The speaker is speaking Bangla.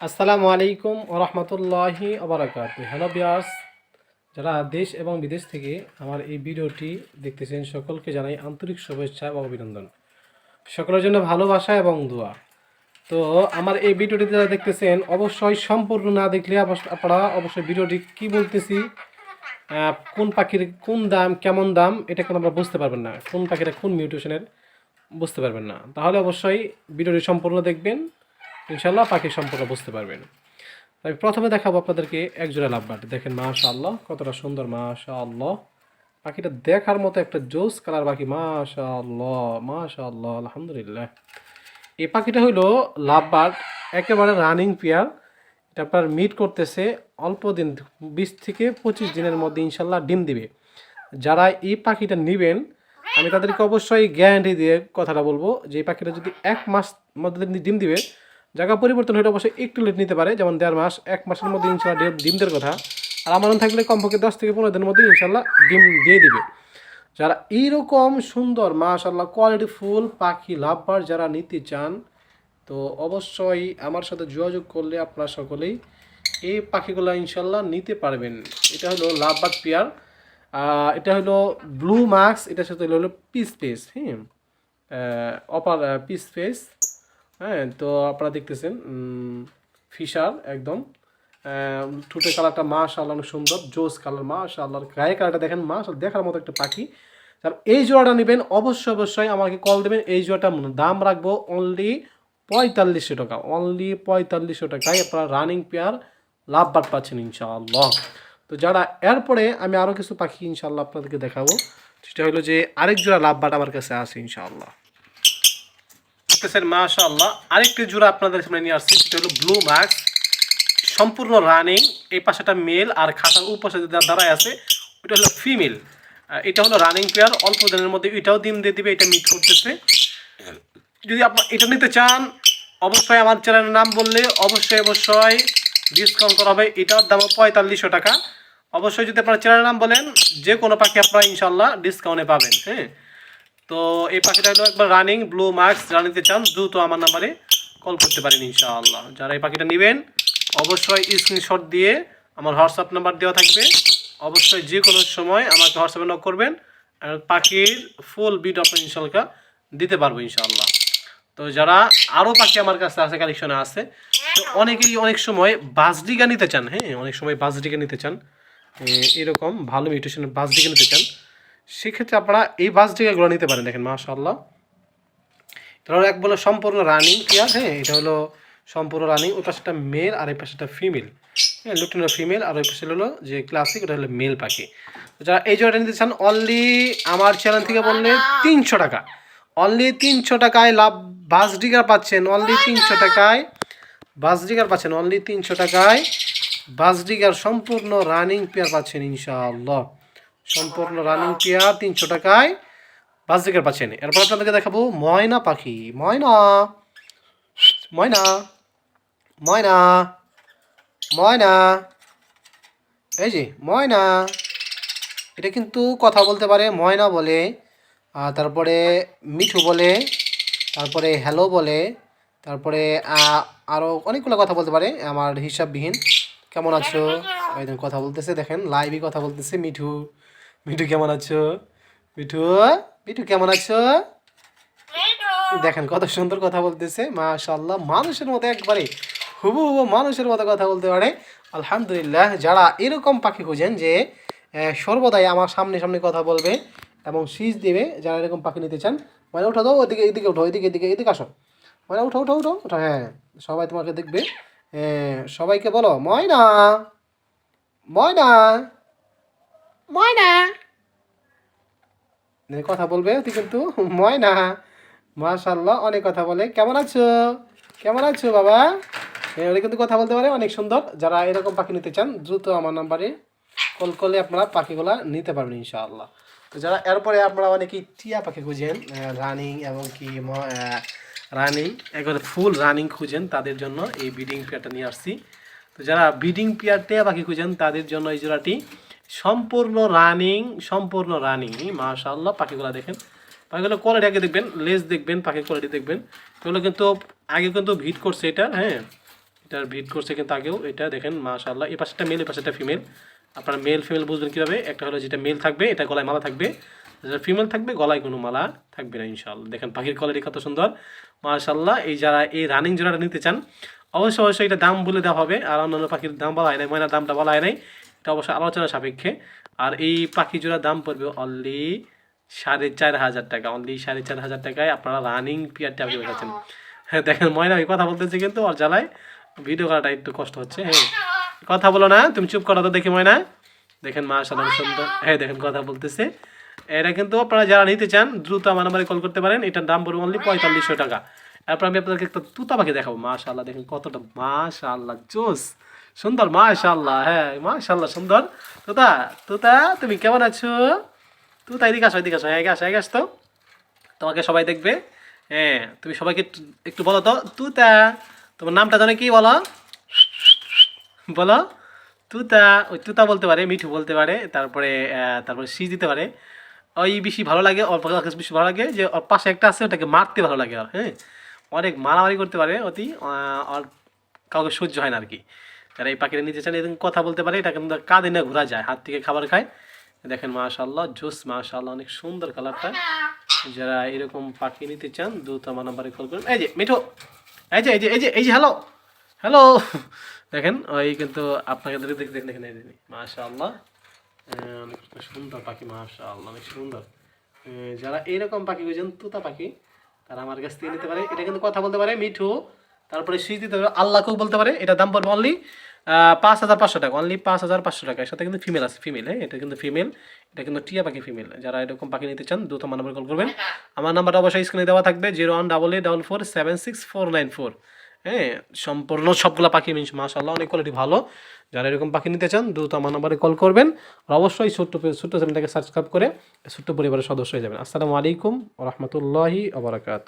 আসসালামু আলাইকুম রহমতুল্লাহি আবরাকাত হ্যালো বিয়ার্স যারা দেশ এবং বিদেশ থেকে আমার এই ভিডিওটি দেখতেছেন, সকলকে জানাই আন্তরিক শুভেচ্ছা এবং অভিনন্দন। সকলের জন্য ভালোবাসা এবং দোয়া। তো আমার এই ভিডিওটি যারা দেখতেছেন, অবশ্যই সম্পূর্ণ না দেখলে আপনারা অবশ্যই ভিডিওটি কি বলতেছি কোন পাখির কোন দাম, কেমন দাম, এটা কিন্তু আমরা বুঝতে পারবেন না। কোন পাখিটা কোন মিউটেশনের, বুঝতে পারবেন না। তাহলে অবশ্যই ভিডিওটি সম্পূর্ণ দেখবেন। ইনশাল্লাহ পাখি সম্পর্কে বুঝতে পারবেন। আমি প্রথমে দেখাবো আপনাদেরকে এক জোড়া লাভবাট দেখেন মাশাআল্লাহ, কতটা সুন্দর, মাশাআল্লাহ। পাখিটা দেখার মতো একটা জোস কালার পাখি, মাশাআল্লাহ মাশাআল্লাহ, আলহামদুলিল্লাহ। এই পাখিটা হইল লাভবার্ড, একেবারে রানিং পেয়ার। এটা আপনার মিট করতেছে, অল্প দিন, বিশ থেকে পঁচিশ দিনের মধ্যে ইনশাল্লাহ ডিম দিবে। যারা এই পাখিটা নেবেন, আমি তাদেরকে অবশ্যই গ্যারান্টি দিয়ে কথাটা বলব যে এই পাখিটা যদি এক মাস মধ্যে ডিম দিবে জায়গা পরিবর্তন হলে অবশ্যই একটু লেট নিতে পারে, যেমন দেড় মাস, এক মাসের মধ্যে ইনশাল্লাহ ডিম- ডিম দেওয়ার কথা। আর আমার থাকলে কমপক্ষে দশ থেকে পনেরো দিনের মধ্যে ইনশাল্লাহ ডিম দিয়ে দিবে। যারা এইরকম সুন্দর মাশাল্লাহ কোয়ালিটি ফুল, পাখি, লাভবার যারা নিতে চান, তো অবশ্যই আমার সাথে যোগাযোগ করলে আপনারা সকলেই এই পাখিগুলো ইনশাল্লাহ নিতে পারবেন। এটা হলো লাভবার্ড পেয়ার এটা হলো ব্লু মাস্ক এটার সাথে হলো পিস পেস হ্যাঁ? অপার পিস ফেস হ্যাঁ তো আপনারা দেখতেছেন ফিশার একদম। ঠোঁটের কালারটা মাশাআল্লাহ অনেক সুন্দর, জোস কালার, মাশাআল্লাহ। গায়ে কালারটা দেখেন, মাশাআল্লাহ, দেখার মতো একটা পাখি। আর এই জোড়াটা নেবেন, অবশ্যই অবশ্যই আমাকে কল দেবেন, এই জোড়াটা দাম রাখব অনলি পঁয়তাল্লিশশো টাকা অনলি পঁয়তাল্লিশশো টাকায় আপনারা রানিং পেয়ার লাভ বাদ পাচ্ছেন ইনশাআল্লাহ। তো যারা, এরপরে আমি আরও কিছু পাখি ইনশাআল্লাহ আপনাদেরকে দেখাবো, সেটা হলো যে আরেক জোড়া লাভ বাট আমার কাছে আছে ইনশাআল্লাহ। দেখতেছেন মাশাআল্লাহ আরেকটি জোড়া আপনাদের সামনে নিয়ে আসছি, সেটা হলো ব্লু মার্কস সম্পূর্ণ রানিং এই পাশেটা মেল আর খাতার উপরে যে দাঁড়ায় আছে ওটা হলো ফিমেল এটা হলো রানিং পেয়ার অল্প দিনের মধ্যে এটাও ডিম দিয়ে দিবে, এটা মিট করতেছে। যদি আপনার এটা নিতে চান, অবশ্যই আমার চ্যানেলের নাম বললে অবশ্যই অবশ্যই ডিসকাউন্ট করা হবে। এটার দাম পঁয়তাল্লিশশো টাকা। অবশ্যই যদি আপনার চ্যানেলের নাম বলেন যে কোনো পাখি আপনারা ইনশাল্লাহ ডিসকাউন্টে পাবেন হ্যাঁ? তো এই পাখিটা হলো একবার রানিং ব্লু মার্কস যারা নিতে চান, দ্রুত আমার নাম্বারে কল করতে পারেন ইনশাআল্লাহ। যারা এই পাখিটা নেবেন, অবশ্যই স্ক্রিনশট দিয়ে আমার হোয়াটসঅ্যাপ নাম্বার দেওয়া থাকবে। অবশ্যই যে কোনো সময় আমাকে হোয়াটসঅ্যাপে নক করবেন পাখির ফুল বিট আপনার ইনশাল্লাহ দিতে পারব ইনশাআল্লাহ। তো যারা আরও পাখি আমার কাছে আছে কালেকশনে আছে, তো অনেকেই অনেক সময় বাজডিগা নিতে চান হ্যাঁ? অনেক সময় বাজডিগা নিতে চান। এরকম ভালো মিউটেশনের বাজডিগা নিতে চান। সেক্ষেত্রে আপনারা এই বাস বাজডিগাগুলো নিতে পারেন, দেখেন, মাশাআল্লাহ। এটা হলো এক বলে সম্পূর্ণ রানিং পেয়ার হ্যাঁ এটা হলো সম্পূর্ণ রানিং। ওই পাশেটা মেল আর এই পাশেটা ফিমেল হ্যাঁ লুটিনো ফিমেল আর ওই পাশে হলো যে ক্লাসিক ওটা হলো মেল পাখি। যারা এই জোড়াটা নিতে চান অনলি আমার চ্যানেল থেকে বললে তিনশো টাকা। অনলি তিনশো টাকায় লাভ, বাস ডিগার পাচ্ছেন অনলি তিনশো টাকায়, বাস ডিগার পাচ্ছেন অনলি তিনশো টাকায়, বাস ডিগার সম্পূর্ণ রানিং পেয়ার পাচ্ছেন, ইনশাআল্লাহ। সম্পূর্ণ রানিং পেয়ার তিনশো টাকায় বাস ডিগার পাচ্ছেন এরপর আপনাদেরকে দেখাবো ময়না পাখি। ময়না! ময়না! ময়না! ময়না! এই যে ময়না! এটা কিন্তু কথা বলতে পারে ময়না বলে তারপরে মিঠু বলে তারপরে হ্যালো বলে তারপরে আরও অনেকগুলো কথা বলতে পারে আমার হিসাববিহীন। কেমন আছো? দেখেন কথা বলতেছে দেখেন লাইভই কথা বলতেছে মিঠু। মিঠু কেমন আছো? মিঠু মিঠু কেমন আছো? দেখেন কত সুন্দর কথা বলতেছে মাশাল্লাহ মানুষের মতো একবারে হুবু হুবু মানুষের মতো কথা বলতে পারে। আলহামদুলিল্লাহ, যারা এরকম পাখি খুঁজেন যে সর্বদাই আমার সামনে সামনে কথা বলবে এবং শীষ দেবে, যারা এরকম পাখি নিতে চান মানে উঠো তো ওদিকে এদিকে উঠো, এদিকে এদিকে এদিকে আসো। মানে উঠো উঠো উঠো উঠো হ্যাঁ সবাই তোমাকে দেখবে। সবাইকে বলো, ময়না ময়না। ময়না। কথা বলবে তুই কিন্তু ময়না। মাশাল্লাহ অনেক কথা বলে। কেমন আছো? কেমন আছো বাবা? ওরা কিন্তু কথা বলতে পারে, অনেক সুন্দর। যারা এরকম পাখি নিতে চান, দ্রুত আমার নাম্বারে কল করলে আপনারা পাখিগুলা নিতে পারবেন ইনশাআল্লাহ। তো যারা, এরপরে আপনারা অনেকেই টিয়া পাখি খুঁজেন রানিং এবং কি রানিং, একবারে ফুল রানিং খুঁজেন, তাদের জন্য এই ব্রিডিং পেয়ারটা নিয়ে আসছি। তো যারা ব্রিডিং পেয়ার টিয়া পাখি খুঁজেন, তাদের জন্য এই জোড়াটি সম্পূর্ণ রানিং সম্পূর্ণ রানিং মাশাআল্লাহ, পাখিগুলো দেখেন। পাখিগুলো কোয়ালিটি আগে দেখবেন লেজ দেখবেন, পাখির কোয়ালিটি দেখবেন। এগুলো কিন্তু আগে কিন্তু ভিট করছে এটা হ্যাঁ? এটার ভিট করছে কিন্তু আগেও এটা, দেখেন, মাশাআল্লাহ। এই পাশেটা মেল এই পাশেটা ফিমেল আপনারা মেল ফিমেল বুঝবেন কীভাবে? একটা হলো যেটা মেল থাকবে, এটা গলায় মালা থাকবে। যেটা ফিমেল থাকবে, গলায় কোনো মালা থাকবে না, ইনশাআল্লাহ। দেখেন, পাখির কোয়ালিটি কত সুন্দর। মাশাআল্লাহ, এই যারা এই রানিং জোড়াটা নিতে চান, অবশ্যই অবশ্যই এটা দাম বলে দেওয়া হবে। আর অন্যান্য পাখির দাম বলা হয় নাই, ময়নার দামটা বলা হয় নাই। এটা অবশ্যই আলোচনা সাপেক্ষে। আর এই পাখি জোড়ার দাম পড়বে অনলি সাড়ে চার হাজার টাকা। অনলি সাড়ে চার হাজার টাকায় আপনারা রানিং পিয়ারটা আপনি পাচ্ছেন হ্যাঁ দেখেন, ময়না কথা বলতেছে কিন্তু ওর জ্বালায় ভিডিও করাটা একটু কষ্ট হচ্ছে। হ্যাঁ কথা বলো না, তুমি চুপ করো তো দেখি ময়না। দেখেন মা সালাম সুন্দর। হ্যাঁ দেখেন, কথা বলতেছে। এটা কিন্তু আপনারা যারা নিতে চান, দ্রুত আমার নাম্বারে কল করতে পারেন। এটার দাম পড়বে অনলি পঁয়তাল্লিশশো টাকা। তারপর আমি আপনাদেরকে একটা তুতা পাখি দেখাবো। মাশাল্লাহ দেখেন কতটা মাশাল্লাহ জোস। সুন্দর মাশাল্লাহ হ্যাঁ মাশাল্লাহ সুন্দর। তুতা তুতা তুমি কেমন আছো? তুতা এদিকে আসো এদিকে আসো হ্যাঁ আসো এগিয়ে আসতো তোমাকে সবাই দেখবে হ্যাঁ তুমি সবাইকে একটু- বলো তো। তুতা তোমার নামটা জানো কি বলো? বলো। তুতা ওই তুতা বলতে পারে মিঠু বলতে পারে তারপরে তারপরে সি দিতে পারে। ওই বেশি ভালো লাগে ওর বেশি ভালো লাগে যে ওর পাশে একটা আছে ওটাকে মারতে ভালো লাগে ওর হ্যাঁ। অনেক মারামারি করতে পারে অতি আহ, ওর কাউকে সহ্য হয় না আর কি। যারা এই পাখিটা নিতে চান এরকম কথা বলতে পারে এটা কিন্তু কাঁধে না ঘোরা যায়। হাত থেকে খাবার খায়। দেখেন মাশাল্লাহ জোস মাশাল্লাহ অনেক সুন্দর কালারটা যারা এরকম পাখি নিতে চান দ্রুত আমার নাম্বারে কল করুন। এই যে মিঠু এই যে এই যে এই যে এই যে হ্যালো হ্যালো দেখেন ওই কিন্তু আপনাকে দেখে দেখে দেখেন দেখেন এই মাশাআল্লাহ। আহ, অনেক সুন্দর পাখি মাশাল্লাহ অনেক সুন্দর। যারা এইরকম পাখি খুঁজছেন তুতা পাখি তারা আমার কাছ থেকে নিতে পারে। এটা কিন্তু কথা বলতে পারে মিঠু। তারপরে শীত দিতে পারে আল্লাহকেও বলতে পারে, এটা দাম পড়বে অনলি পাঁচ হাজার পাঁচশো টাকা অনলি পাঁচ হাজার পাঁচশো টাকা। এর সাথে কিন্তু ফিমেল আছে ফিমেল হ্যাঁ? এটা কিন্তু ফিমেল এটা কিন্তু টিয়া পাখি ফিমেল যারা এরকম পাখি নিতে চান, দ্রুত আমার নাম্বার কল করবেন। আমার নাম্বারটা অবশ্যই স্ক্রিনে দেওয়া থাকবে zero one double eight double four seven six four nine four হ্যাঁ? সম্পূর্ণ সবগুলো পাখি মিনস মাশাল্লাহ অনেক কোয়ালিটি ভালো। যারা এরকম পাখি নিতে চান, দ্রুত আমার নাম্বারে কল করবেন। আর অবশ্যই ছোট্ট ছোট্ট চ্যানেলটাকে সাবস্ক্রাইব করে, ছোট্ট পরিবারের সদস্য হয়ে যাবেন। আসসালামু আলাইকুম রহমতুল্লাহি আবরাকাত